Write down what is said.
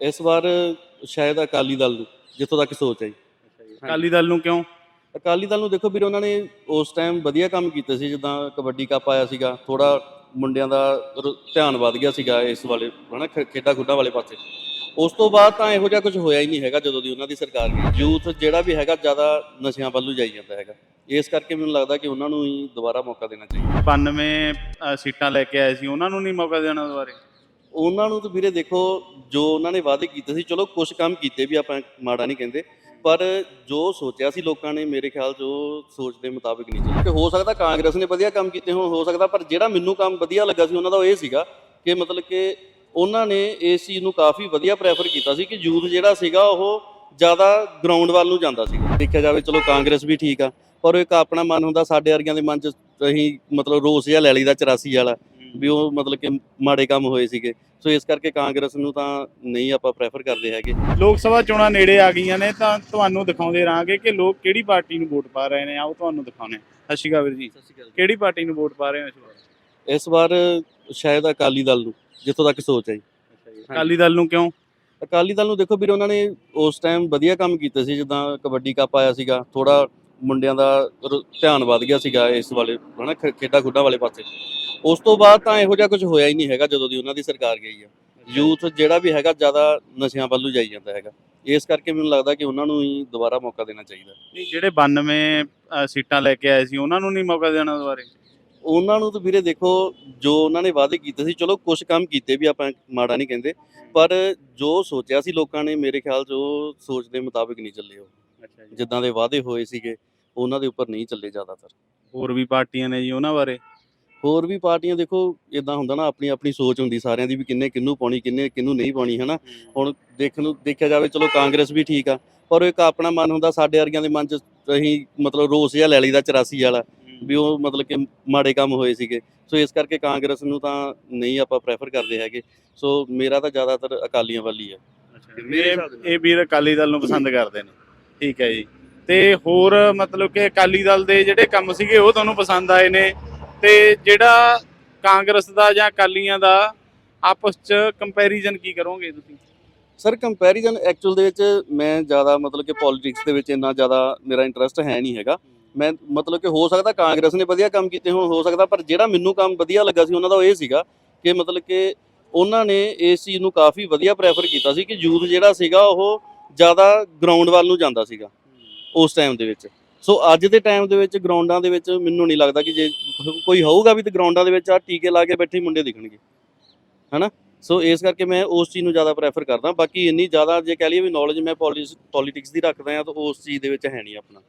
ਇਸ ਵਾਰ ਸ਼ਾਇਦ ਅਕਾਲੀ ਦਲ ਨੂੰ ਜਿੱਥੋਂ ਤੱਕ ਸੋਚ ਹੈ ਜੀ। ਅਕਾਲੀ ਦਲ ਨੂੰ ਕਿਉਂ? ਅਕਾਲੀ ਦਲ ਨੂੰ ਦੇਖੋ ਵੀਰ ਉਹਨਾਂ ਨੇ ਉਸ ਟਾਈਮ ਵਧੀਆ ਕੰਮ ਕੀਤੇ ਸੀ ਜਿੱਦਾਂ ਕਬੱਡੀ ਕੱਪ ਆਇਆ ਸੀਗਾ ਥੋੜਾ ਮੁੰਡਿਆਂ ਦਾ ਰ- ਧਿਆਨ ਵੱਧ ਗਿਆ ਸੀਗਾ ਇਸ ਵਾਲੇ ਹਨਾ ਖ- ਖੇਡਾਂ ਖੁੱਡਾਂ ਵਾਲੇ ਪਾਸੇ। ਉਸ ਤੋਂ ਬਾਅਦ ਤਾਂ ਇਹੋ ਜਿਹਾ ਕੁਝ ਹੋਇਆ ਹੀ ਨਹੀਂ ਹੈਗਾ ਜਦੋਂ ਦੀ ਉਹਨਾਂ ਦੀ ਸਰਕਾਰ ਗਈ। ਯੂਥ ਜਿਹੜਾ ਵੀ ਹੈਗਾ ਜ਼ਿਆਦਾ ਨਸ਼ਿਆਂ ਵੱਲ ਨੂੰ ਜਾਈ ਜਾਂਦਾ ਹੈਗਾ। ਇਸ ਕਰਕੇ ਮੈਨੂੰ ਲੱਗਦਾ ਕਿ ਉਹਨਾਂ ਨੂੰ ਹੀ ਦੁਬਾਰਾ ਮੌਕਾ ਦੇਣਾ ਚਾਹੀਦਾ। 92 ਅ, ਸੀਟਾਂ ਲੈ ਕੇ ਆਏ ਸੀ ਉਹਨਾਂ ਨੂੰ ਨਹੀਂ ਮੌਕਾ ਦੇਣਾ ਦੁਬਾਰੇ? ਉਹਨਾਂ ਨੂੰ ਤਾਂ ਵੀਰੇ ਦੇਖੋ, ਜੋ ਉਹਨਾਂ ਨੇ ਵਾਅਦੇ ਕੀਤੇ ਸੀ, ਚਲੋ ਕੁਝ ਕੰਮ ਕੀਤੇ ਵੀ ਆਪਾਂ ਮਾੜਾ ਨਹੀਂ ਕਹਿੰਦੇ, ਪਰ ਜੋ ਸੋਚਿਆ ਸੀ ਲੋਕਾਂ ਨੇ, ਮੇਰੇ ਖਿਆਲ 'ਚ ਸੋਚ ਦੇ ਮੁਤਾਬਿਕ ਨਹੀਂ ਚੱਲਿਆ ਕਿ ਹੋ ਸਕਦਾ ਕਾਂਗਰਸ ਨੇ ਵਧੀਆ ਕੰਮ ਕੀਤੇ ਹੋਣ, ਹੋ ਸਕਦਾ, ਪਰ ਜਿਹੜਾ ਮੈਨੂੰ ਕੰਮ ਵਧੀਆ ਲੱਗਾ ਸੀ, ਉਹਨਾਂ ਦਾ ਉਹ ਇਹ ਸੀਗਾ ਕਿ ਮਤਲਬ ਕਿ ਉਹਨਾਂ ਨੇ ਇਸ ਚੀਜ਼ ਨੂੰ ਕਾਫੀ ਵਧੀਆ ਪ੍ਰੈਫਰ ਕੀਤਾ ਸੀ ਕਿ ਯੂਥ ਜਿਹੜਾ ਸੀਗਾ, ਉਹ ਜ਼ਿਆਦਾ ਗਰਾਊਂਡ ਵੱਲ ਨੂੰ ਜਾਂਦਾ ਸੀ ਦੇਖਿਆ ਜਾਵੇ, ਚਲੋ ਕਾਂਗਰਸ ਵੀ ਠੀਕ ਆ, ਪਰ ਉਹ ਇੱਕ ਆਪਣਾ ਮਨ ਹੁੰਦਾ, ਸਾਡੇ ਵਰਗਿਆਂ ਦੇ ਮਨ 'ਚ ਅਸੀਂ ਮਤਲਬ ਰੋਸ ਜਿਹਾ ਲੈ ਲਈਦਾ 84 ਵਾਲਾ। ਵੀ ਉਹ ਮਤਲਬ ਕਿ ਮਾੜੇ ਕੰਮ ਹੋਏ ਸੀਗੇ। ਸੋ ਇਸ ਕਰਕੇ ਕਾਂਗਰਸ ਨੂੰ ਤਾਂ ਨਹੀਂ ਆਪਾਂ ਪ੍ਰੈਫਰ ਕਰਦੇ ਹੈਗੇ। ਲੋਕ ਸਭਾ ਚੋਣਾਂ ਨੇੜੇ ਆ ਗਈਆਂ ਨੇ ਤਾਂ ਤੁਹਾਨੂੰ ਦਿਖਾਉਂਦੇ ਰਹਾਂਗੇ ਕਿ ਲੋਕ ਕਿਹੜੀ ਪਾਰਟੀ ਨੂੰ ਵੋਟ ਪਾ ਰਹੇ ਨੇ ਆਓ ਤੁਹਾਨੂੰ ਦਿਖਾਉਣੇ ਸਤਿ ਸ਼੍ਰੀ ਅਕਾਲ ਵੀਰ ਜੀ। ਕਿਹੜੀ ਪਾਰਟੀ ਨੂੰ ਵੋਟ ਪਾ ਰਹੇ ਹੋ ਇਸ ਵਾਰ? ਇਸ ਵਾਰ ਸ਼ਾਇਦ ਅਕਾਲੀ ਦਲ ਨੂੰ ਜਿੱਥੋਂ ਤੱਕ ਸੋਚ ਹੈ ਜੀ। ਅਕਾਲੀ ਦਲ ਨੂੰ ਕਿਉਂ? ਅਕਾਲੀ ਦਲ ਨੂੰ ਦੇਖੋ ਵੀਰ ਉਹਨਾਂ ਨੇ ਉਸ ਟਾਈਮ ਵਧੀਆ ਕੰਮ ਕੀਤੇ ਸੀ ਜਿੱਦਾਂ ਕਬੱਡੀ ਕੱਪ ਆਇਆ ਸੀਗਾ ਥੋੜਾ ਮੁੰਡਿਆਂ ਦਾ ਧਿਆਨ ਵੱਧ ਗਿਆ ਸੀਗਾ ਇਸ ਵਾਲੇ ਹਨਾ ਖੇਡਾਂ ਖੁੱਡਾਂ ਵਾਲੇ ਪਾਸੇ। ਉਸ ਤੋਂ ਬਾਅਦ ਤਾਂ ਇਹੋ ਜਿਹਾ ਕੁਝ ਹੋਇਆ ਹੀ ਨਹੀਂ ਹੈਗਾ ਜਦੋਂ ਦੀ ਉਹਨਾਂ ਦੀ ਸਰਕਾਰ ਗਈ ਆ। ਯੂਥ ਜਿਹੜਾ ਵੀ ਹੈਗਾ ਜ਼ਿਆਦਾ ਨਸ਼ਿਆਂ ਵੱਲ ਜਾਈ ਜਾਂਦਾ ਹੈਗਾ। ਇਸ ਕਰਕੇ ਮੈਨੂੰ ਲੱਗਦਾ ਕਿ ਉਹਨਾਂ ਨੂੰ ਹੀ ਦੁਬਾਰਾ ਮੌਕਾ ਦੇਣਾ ਚਾਹੀਦਾ। ਨਹੀਂ ਜਿਹੜੇ 92 ਅ, ਸੀਟਾਂ ਲੈ ਕੇ ਆਏ ਸੀ ਉਹਨਾਂ ਨੂੰ ਨਹੀਂ ਮੌਕਾ ਦੇਣਾ ਦੁਬਾਰੇ? ਉਹਨਾਂ ਨੂੰ ਤਾਂ ਵੀਰੇ ਦੇਖੋ ਜੋ ਉਹਨਾਂ ਨੇ ਵਾਅਦੇ ਕੀਤੇ ਸੀ ਚਲੋ ਕੁਝ ਕੰਮ ਕੀਤੇ ਵੀ ਆਪਾਂ ਮਾੜਾ ਨਹੀਂ ਕਹਿੰਦੇ ਪਰ ਜੋ ਸੋਚਿਆ ਸੀ ਲੋਕਾਂ ਨੇ ਮੇਰੇ ਖਿਆਲ 'ਚ ਉਹ ਸੋਚ ਦੇ ਮੁਤਾਬਿਕ ਨਹੀਂ ਚੱਲੇ ਉਹ। ਅੱਛਾ ਜੀ। ਜਿੱਦਾਂ ਦੇ ਵਾਅਦੇ ਹੋਏ ਸੀਗੇ ਉਹਨਾਂ ਦੇ ਉੱਪਰ ਨਹੀਂ ਚੱਲੇ ਜ਼ਿਆਦਾਤਰ। ਹੋਰ ਵੀ ਪਾਰਟੀਆਂ ਨੇ ਜੀ ਉਹਨਾਂ ਬਾਰੇ? ਹੋਰ ਵੀ ਪਾਰਟੀਆਂ ਦੇਖੋ ਇਦਾਂ ਹੁੰਦਾ ਨਾ ਆਪਣੀ ਆਪਣੀ ਸੋਚ ਹੁੰਦੀ ਸਾਰਿਆਂ ਦੀ ਵੀ ਕਿੰਨੇ ਕਿੰਨੂੰ ਪਾਉਣੀ ਕਿੰਨੇ ਕਿੰਨੂੰ ਨਹੀਂ ਪਾਉਣੀ ਹਨਾ? ਹੁਣ ਦੇਖਣ ਨੂੰ ਦੇਖਿਆ ਜਾਵੇ ਚਲੋ ਕਾਂਗਰਸ ਵੀ ਠੀਕ ਆ ਪਰ ਉਹ ਇੱਕ ਆਪਣਾ ਮਨ ਹੁੰਦਾ ਸਾਡੇ ਵਰਗਿਆਂ ਦੇ ਮਨ 'ਚ ਅਸੀਂ ਮਤਲਬ ਰੋਸ ਜਿਹਾ ਲੈ ਲਈਦਾ 84 ਵਾਲਾ ਵੀ ਉਹ ਮਤਲਬ ਕਿ ਮਾੜੇ ਕੰਮ ਹੋਏ ਸੀਗੇ। ਸੋ ਇਸ ਕਰਕੇ ਕਾਂਗਰਸ ਨੂੰ ਤਾਂ ਨਹੀਂ ਆਪਾਂ ਪ੍ਰੈਫਰ ਕਰਦੇ ਹੈਗੇ। ਸੋ ਮੇਰਾ ਤਾਂ ਜ਼ਿਆਦਾਤਰ ਅਕਾਲੀਆਂ ਵੱਲ ਹੀ ਆ। ਇਹ ਇਹ ਵੀਰ ਅਕਾਲੀ ਦਲ ਨੂੰ ਪਸੰਦ ਕਰਦੇ ਨੇ। ਠੀਕ ਹੈ ਜੀ। ਤੇ ਹੋਰ ਮਤਲਬ ਕਿ ਅਕਾਲੀ ਦਲ ਦੇ ਜਿਹੜੇ ਕੰਮ ਸੀਗੇ ਉਹ ਤੁਹਾਨੂੰ ਪਸੰਦ ਆਏ ਨੇ? ਤੇ ਜਿਹੜਾ ਕਾਂਗਰਸ ਦਾ ਜਾਂ ਅਕਾਲੀਆਂ ਦਾ ਆਪਸ ਚ ਕੰਪੈਰੀਜ਼ਨ ਕੀ ਕਰੋਗੇ ਤੁਸੀਂ? ਸਰ ਕੰਪੈਰੀਜ਼ਨ ਐਕਚੁਅਲ ਦੇ ਵਿੱਚ ਮੈਂ ਜ਼ਿਆਦਾ ਮਤਲਬ ਕਿ ਪੋਲਿਟਿਕਸ ਦੇ ਵਿੱਚ ਇੰਨਾ ਜ਼ਿਆਦਾ ਮੇਰਾ ਇੰਟਰਸਟ ਹੈ ਨਹੀਂ ਹੈਗਾ। ਮੈਂ ਮਤਲਬ ਕਿ ਹੋ ਸਕਦਾ ਕਾਂਗਰਸ ਨੇ ਵਧੀਆ ਕੰਮ ਕੀਤੇ ਹੋਣ, ਹੋ ਸਕਦਾ ਪਰ ਜਿਹੜਾ ਮੈਨੂੰ ਕੰਮ ਵਧੀਆ ਲੱਗਾ ਸੀ ਉਹਨਾਂ ਦਾ ਉਹ ਇਹ ਸੀਗਾ ਕਿ ਮਤਲਬ ਕਿ ਉਹਨਾਂ ਨੇ ਇਸ ਚੀਜ਼ ਨੂੰ ਕਾਫੀ ਵਧੀਆ ਪ੍ਰੈਫਰ ਕੀਤਾ ਸੀ ਕਿ ਯੂਥ ਜਿਹੜਾ ਸੀਗਾ ਉਹ ਜ਼ਿਆਦਾ ਗਰਾਊਂਡ ਵੱਲ ਨੂੰ ਜਾਂਦਾ ਸੀਗਾ ਉਸ ਟਾਈਮ ਦੇ ਵਿੱਚ। ਸੋ ਅੱਜ ਦੇ ਟਾਈਮ ਦੇ ਵਿੱਚ ਗਰਾਊਂਡਾਂ ਦੇ ਵਿੱਚ ਮੈਨੂੰ ਨਹੀਂ ਲੱਗਦਾ ਕਿ ਜੇ ਕੋਈ ਹੋਊਗਾ ਵੀ ਤੇ ਗਰਾਊਂਡਾਂ ਦੇ ਵਿੱਚ ਆ ਟੀਕੇ ਲਾ ਕੇ ਬੈਠੇ ਮੁੰਡੇ ਦਿਖਣਗੇ। ਹਨਾ? ਸੋ ਇਸ ਕਰਕੇ ਮੈਂ ਉਸ ਚੀਜ਼ ਨੂੰ ਜ਼ਿਆਦਾ ਪ੍ਰੈਫਰ ਕਰਦਾ। ਬਾਕੀ ਇੰਨੀ ਜ਼ਿਆਦਾ ਜੇ ਕਹਿ ਲਈਏ ਵੀ ਨੌਲੇਜ ਮੈਂ ਪੋਲਿਟਿਕਸ ਦੀ ਰੱਖਦਾ ਆ ਤਾਂ ਉਸ ਚੀਜ਼ ਦੇ ਵਿੱਚ ਹੈ ਨਹੀਂ ਆਪਣਾ।